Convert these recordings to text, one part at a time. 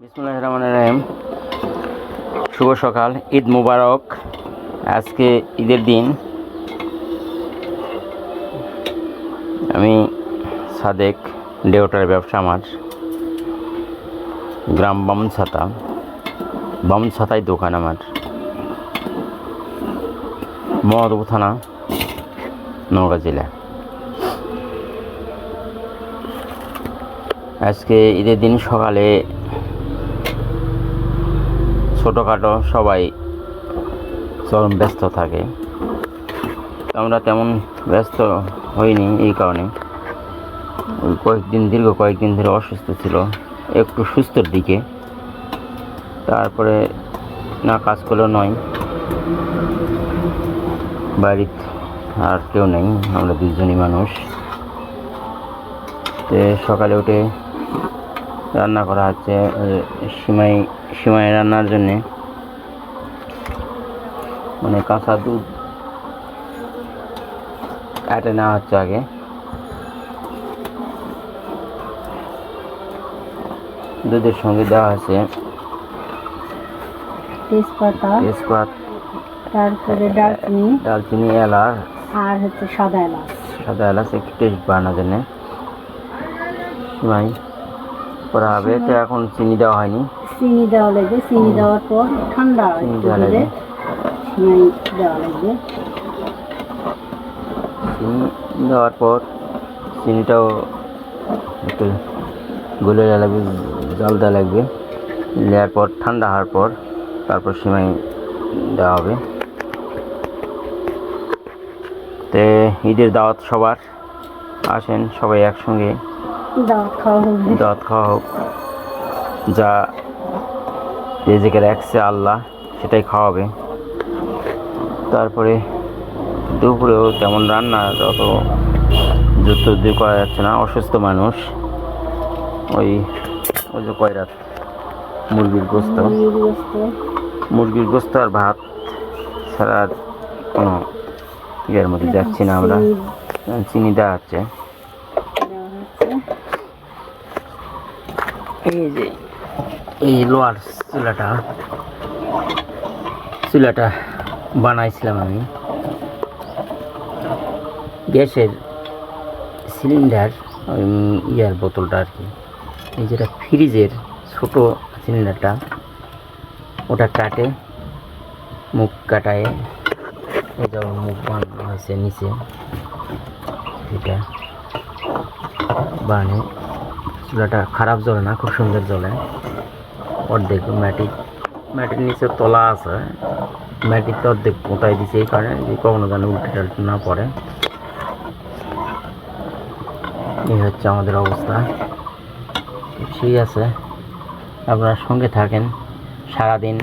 বিসমুল্লাহ রহমান রহিম। শুভ সকাল, ঈদ মুবারক। আজকে ঈদের দিন। আমি সাদেক ডেওটার ব্যবসা আমার। গ্রাম বামনছাতা। বামনছাতায় দোকান আমার। মহাদেব থানা, নওগাঁ জেলা। আজকে ঈদের দিন সকালে ছোটোখাটো সবাই চরম ব্যস্ত থাকে। আমরা তেমন ব্যস্ত হইনি এই কারণে। কয়েকদিন, দীর্ঘ কয়েকদিন ধরে অসুস্থ ছিল, একটু সুস্থর দিকে। তারপরে না, কাজ করলেও নয়। বাড়ির আর কেউ নেই, আমরা দুজনই মানুষ। সকালে উঠে রান্না করা হচ্ছে সিমাই সিমাই রান্নার জন্যে। মানে কাঁচা দুধ কাটে নেওয়া হচ্ছে আগে। দুধের সঙ্গে দেওয়া আছে তেজপাতা তেজপাত তারপরে ডালচিনি দালচিনি এলাচ। আর হচ্ছে সাদা এলাচ। সাদা এলাচ একটু টেস্ট বাড়ানোর জন্যে। করা হবে। তো এখন চিনি দেওয়া হয়নি। চিনি দেওয়া লাগবে। চিনি দেওয়ার পর ঠান্ডা চিনি দেওয়া লাগবে। চিনি দেওয়ার পর চিনিটাও একটু গলে দেওয়া লাগবে জল দেওয়া লাগবে। দেওয়ার পর ঠান্ডা হওয়ার পর তারপর সিমাই দেওয়া হবে। তে ঈদের দাওয়াত সবার। আসেন সবাই একসঙ্গে। দাওয়াত খাওয়া খাওয়া হোক। যা রেজেকে রাখছে আল্লাহ সেটাই খাওয়াবে। তারপরে দুপুরেও তেমন রান্না অত যুদ্ধ দিয়ে করা যাচ্ছে না অসুস্থ মানুষ। ওই ওই যে কয়রাত মুরগির গোস্ত। মুরগির গোস্ত। মুরগির গোস্ত আর ভাত ছাড়া কোনো ইয়ের মধ্যে যাচ্ছি না আমরা। চিনি। দেওয়া হচ্ছে দেওয়া হচ্ছে এই যে, এই লোহার চুলাটা। চুলাটা বানাইছিলাম আমি। গ্যাসের সিলিন্ডার ইয়ার বোতলটা আর কি। এই যেটা ফ্রিজের ছোট সিলিন্ডারটা, ওটা কাটে, মুখ কাটায়। যেমন মুখ বানানো হয়েছে নিচে। এটা বানে। চুলাটা খারাপ জ্বলে না, খুব সুন্দর জ্বলে অর্ধেক মাটি মাটির নিচে তলা আছে। মাটিতে অর্ধেক পোঁতাই দিছে এই কারণে যে কখনো যেন উল্টে টাল্টে না পড়ে। এই হচ্ছে আমাদের অবস্থা। ঠিক আছে, আপনারা সঙ্গে থাকেন, সারাদিন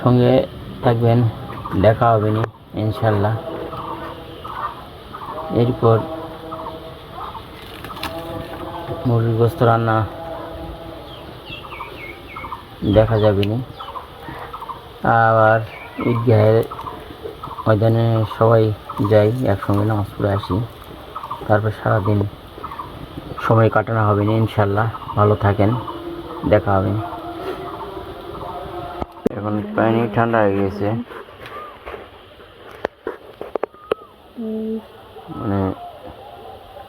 সঙ্গে থাকবেন, দেখা হবে নি, ইনশাল্লাহ। এরপর মুরগির গোস্ত রান্না দেখা যাবে নি। আবার ঈদগাহের ময়দানে সবাই যাই, একসঙ্গে নামাজ পড়ে আসি। তারপর সারাদিন সময় কাটানো হবে না ইনশাল্লাহ। ভালো থাকেন, দেখা হবে। এখন পানি ঠান্ডা হয়ে গেছে। মানে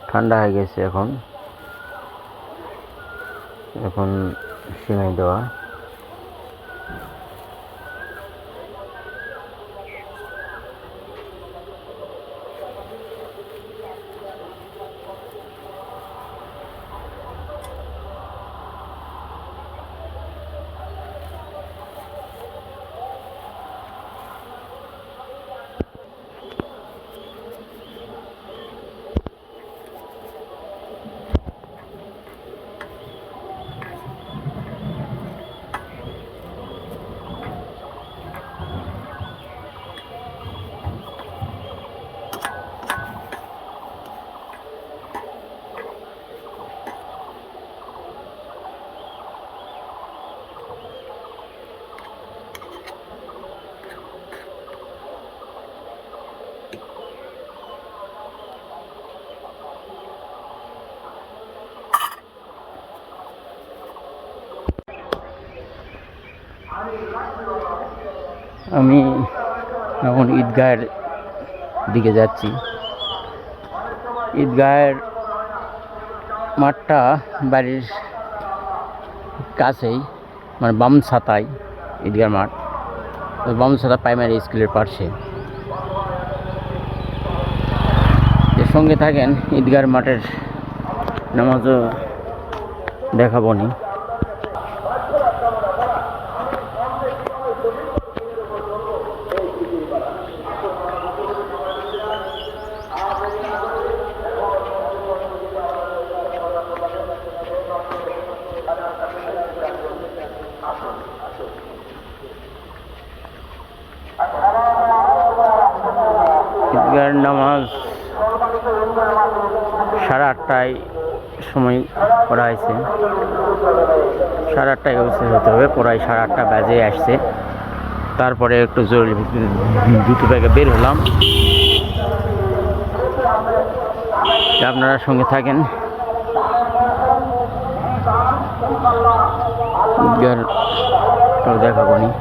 ঠান্ডা হয়ে গেছে এখন। এখন সিমাই দেওয়া। আমি এখন ঈদগাহের দিকে যাচ্ছি। ঈদগাহের মাঠটা বাড়ির কাছেই মানে বাম ছাতায় ঈদগাহ মাঠ। ওই বাম ছাতা প্রাইমারি স্কুলের পাশে। এর সঙ্গে থাকেন ঈদগাহ মাঠের নামাজও দেখাবো নি ঈদগাহের নামাজ সাড়ে আটটায় সময় করা হয়েছে। সাড়ে আটটায় হতে হবে, প্রায় সাড়ে আটটা বাজে আসছে। তারপরে একটু জরুরি দুটো ব্যাগে বের হলাম। আপনারা সঙ্গে থাকেন। দেখাবো নি।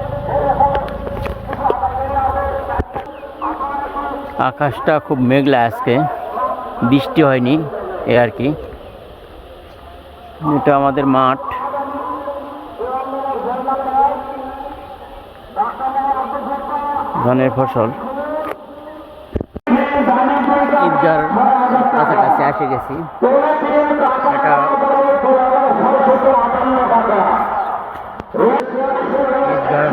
আকাশটা খুব মেঘলা আজকে। বৃষ্টি হয়নি। এ আর কি। এটা আমাদের মাঠ। ধানের ফসল। ঈদগার কাছাকাছি এসে গেছি। এটা ঈদগাহের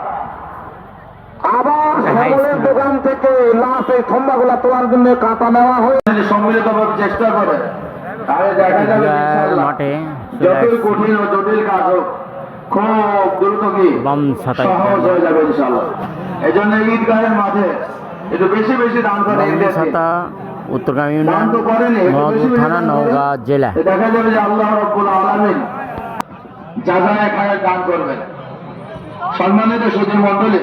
আবার সকলের দোকান থেকে লাশ এই খম্বাগুলা তোলার জন্য কাটা নেওয়া হয়েছে সম্মিলিত চেষ্টা করে তাহলে দেখা যাবে যতই কঠিন ও জটিল কাজ হোক খুব দ্রুত কি বাম ছাতা সহজ হয়ে যাবে ইনশাল্লাহ এই জন্য ঈদগাহের মাঠে একটু বেশি বেশি দান করে উত্তরগামী ইউনিয়ন থানা নওগাঁ জেলা। দেখা যাবে যে আল্লাহ রব্বুল আলামিন যা যা এখানে দান করবেন। সম্মানিত সুধীর মন্ডলী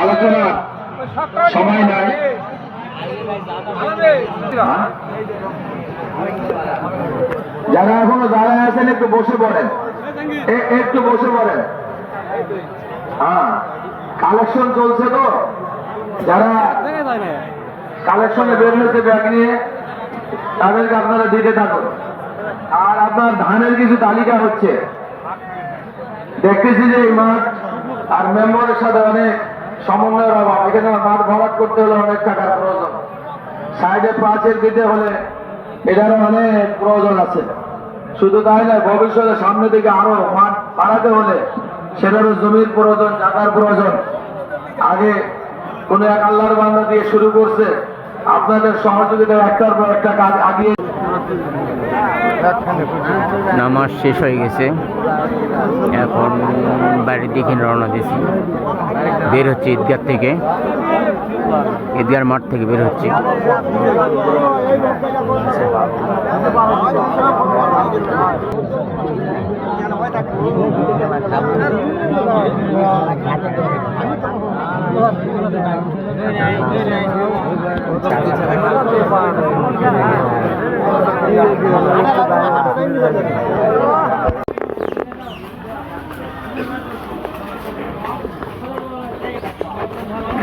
আলোচনা সময় নাই? যারা এখনও দাঁড়ায় আছেন, একটু বসে পড়েন। একটু বসে পড়েন। হ্যাঁ কালেকশন চলছে তো। যারা কালেকশনে বের হয়েছে ব্যাগ নিয়ে, তাদেরকে আপনারা দিতে থাকুন। আর আপনার ধানের কিছু তালিকা হচ্ছে। দেখতেছি যে এই মাঠ আর মেম্বারের সাথে অনেক সমন্বয়ের অভাব এখানে মাঠ ভরাট করতে হলে অনেক টাকার প্রয়োজন। সাইডে প্রাচীর দিতে হলে এটারও অনেক প্রয়োজন আছে। শুধু তাই নয়, ভবিষ্যতে সামনে দিকে আরও মাঠ বাড়াতে হলে সেটারও জমির প্রয়োজন, জায়গার প্রয়োজন। আগে কোন এক আল্লাহর বান্দা দিয়ে শুরু করছে, আপনাদের সহযোগিতায় একটার পর একটা কাজ আগিয়ে নামাজ শেষ হয়ে গেছে। এখন বাড়ির দিকে রওনা দিয়েছি। বের হচ্ছে ঈদগাহ থেকে। ঈদগার মাঠ থেকে বের হচ্ছে।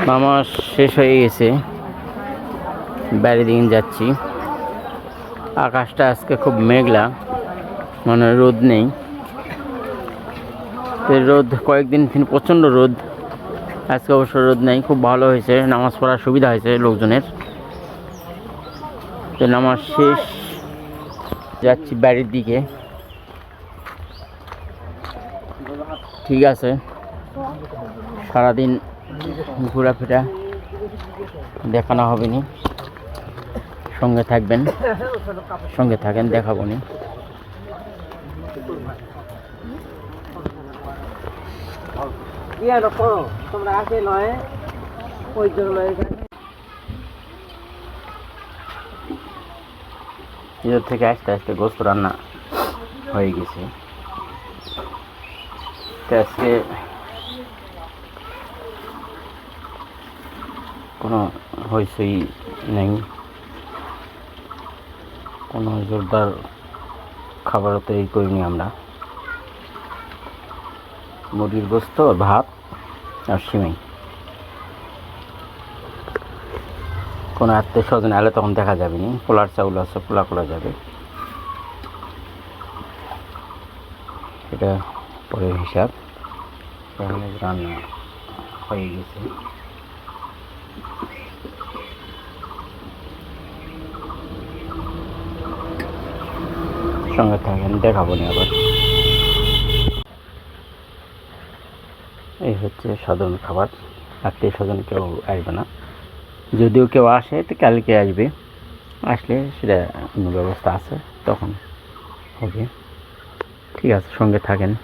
নামাজ শেষ হয়ে গেছে। বাইরের দিন যাচ্ছি। আকাশটা আজকে খুব মেঘলা মানে রোদ নেই। রোদ, কয়েকদিন প্রচণ্ড রোদ। আজকে অবশ্য রোদ নেই, খুব ভালো হয়েছে, নামাজ পড়ার সুবিধা হয়েছে লোকজনের। তো নামাজ শেষ যাচ্ছি বাড়ির দিকে। ঠিক আছে। সারাদিন ঘোরাফেরা দেখানো হবে নি সঙ্গে থাকবেন। সঙ্গে থাকেন, দেখাবো নি। তোমরা আসে নয় ওই জন্য এখানে থেকে আস্তে আস্তে গোস্ত রান্না হয়ে গেছে। আজকে কোনো হইচই নেই। কোনো জোরদার খাবার তৈরি করিনি আমরা। মুরগির গোস্ত, ভাত আর সিমাই। কোনো আত্মীয় স্বজন এলে তখন দেখা যাবে নি। পোলার চাউল আছে, পোলা করা যাবে? এটা পরের হিসাব। রান্না হয়ে গেছে। সঙ্গে থাকেন, দেখাবো নি আবার। এই হচ্ছে সাধারণ খাবার। আত্মীয় স্বজন কেউ আসবে না। যদিও কেউ আসে, তো কালকে আসবে। আসলে সেটা অন্য ব্যবস্থা আছে, তখন হবে। ঠিক আছে, সঙ্গে থাকেন।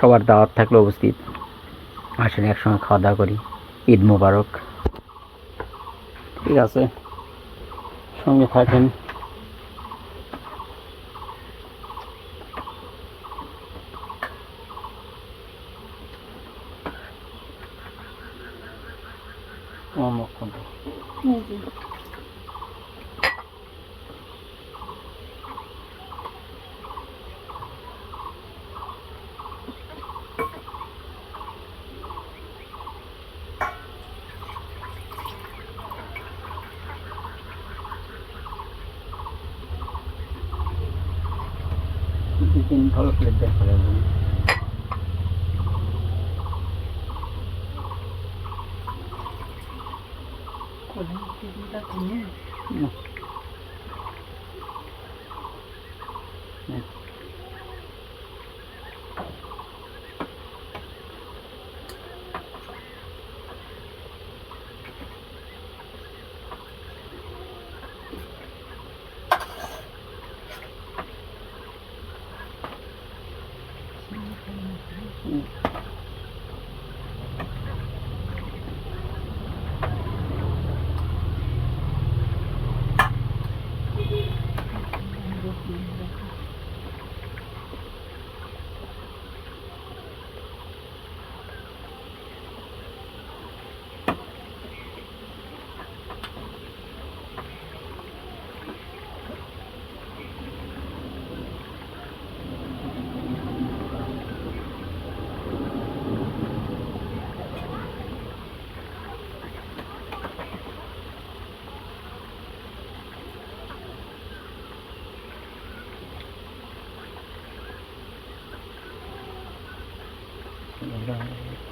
সবার দাওয়াত থাকলে উপস্থিত। আসেন, একসঙ্গে খাওয়া দাওয়া করি। ঈদ মোবারক। ঠিক আছে, সঙ্গে থাকেন। natin calculate that for everyone. Walang pinila ko niya. Yes. Allah'ım.